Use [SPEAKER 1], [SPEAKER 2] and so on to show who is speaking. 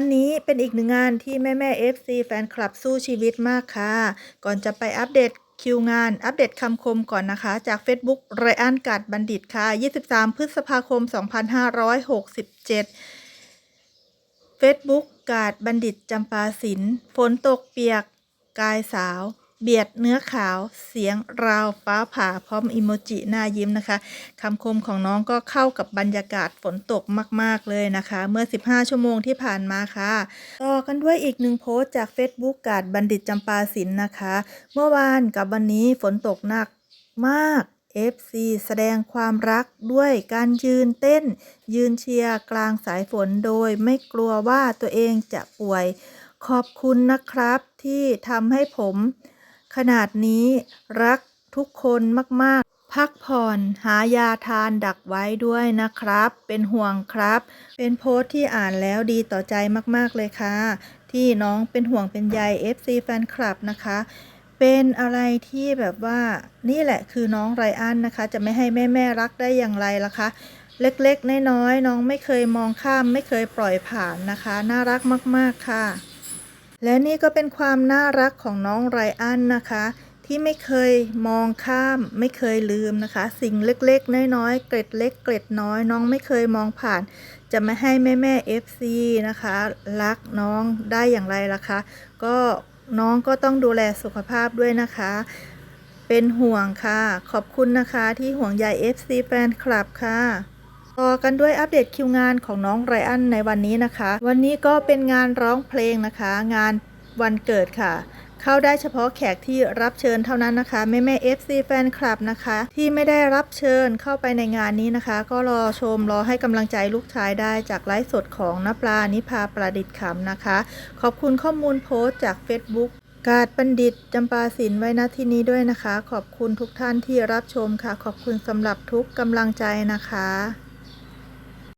[SPEAKER 1] านนี้เป็นอีกหนึ่งงานที่แม่แม่ FC แฟนคลับสู้ชีวิตมากค่ะ ก่อนจะไปอัปเดตคิวงานอัปเดตคำคมก่อนนะคะ จาก Facebook ไรอันกาดบัณฑิตค่ะ 23 พฤษภาคม 2567 Facebook กาดบัณฑิตจำปาสิน ฝนตกเปียก กายสาว เบียดเนื้อขาวเสียงราวฟ้าผ่าพร้อมอิโมจิหน้ายิ้มนะคะคำคมของน้องก็เข้ากับบรรยากาศฝนตกมาก ๆ เลยนะคะ เมื่อ 15 ชั่วโมงที่ผ่านมาค่ะ ต่อกันด้วยอีกหนึ่งโพสต์จาก Facebook กาดบัณฑิตจำปาสินนะคะ เมื่อวานกับวันนี้ฝนตกหนักมาก FC แสดงความรักด้วยการยืนเต้น ยืนเชียร์กลางสายฝนโดยไม่กลัวว่าตัวเองจะป่วย ขอบคุณนะครับที่ทำให้ผม ขนาดนี้รักทุกคนมาก ๆ พักผ่อนหายาทานดักไว้ด้วยนะครับ เป็นห่วงครับ เป็นโพสต์ที่อ่านแล้วดีต่อใจมาก ๆ เลยค่ะ ที่น้องเป็นห่วงเป็นใย FC แฟนคลับนะคะเป็นอะไรที่แบบว่านี่แหละคือน้องไรอันนะคะ จะไม่ให้แม่แม่รักได้อย่างไรล่ะคะ เล็กๆน้อยๆน้องไม่เคยมองข้ามไม่เคยปล่อยผ่านนะคะ น่ารักมาก ๆค่ะ และนี่ก็เป็นความน่ารักของน้องไรอันนะคะ ที่ไม่เคยมองข้ามไม่เคยลืมนะคะ สิ่งเล็กๆ น้อยๆ เกร็ดเล็กเกร็ดน้อย น้องไม่เคยมองผ่าน จะไม่ให้แม่แม่ๆ FC นะคะ รักน้องได้อย่างไรล่ะคะ ก็น้องก็ต้องดูแลสุขภาพด้วยนะคะ เป็นห่วงค่ะ ขอบคุณนะคะที่ห่วงใย FC แฟนคลับค่ะ ต่อกันด้วยอัปเดตคิวงานของน้องไรอันในวันนี้นะคะ วันนี้ก็เป็นงานร้องเพลงนะคะ งานวันเกิดค่ะ เข้าได้เฉพาะแขกที่รับเชิญเท่านั้นนะคะแม่แม่ FC แฟนคลับนะคะ ที่ไม่ได้รับเชิญเข้าไปในงานนี้นะคะ ก็รอชมรอให้กำลังใจลูกชายได้จากไลฟ์สดของนปลานิพาประดิษฐ์ขำนะคะ ขอบคุณข้อมูลโพสต์จาก Facebook กาดบัณฑิตจำปาสินไว้ณที่นี้ด้วยนะคะ ขอบคุณทุกท่านที่รับชมค่ะ ขอบคุณสำหรับทุกกำลังใจนะคะ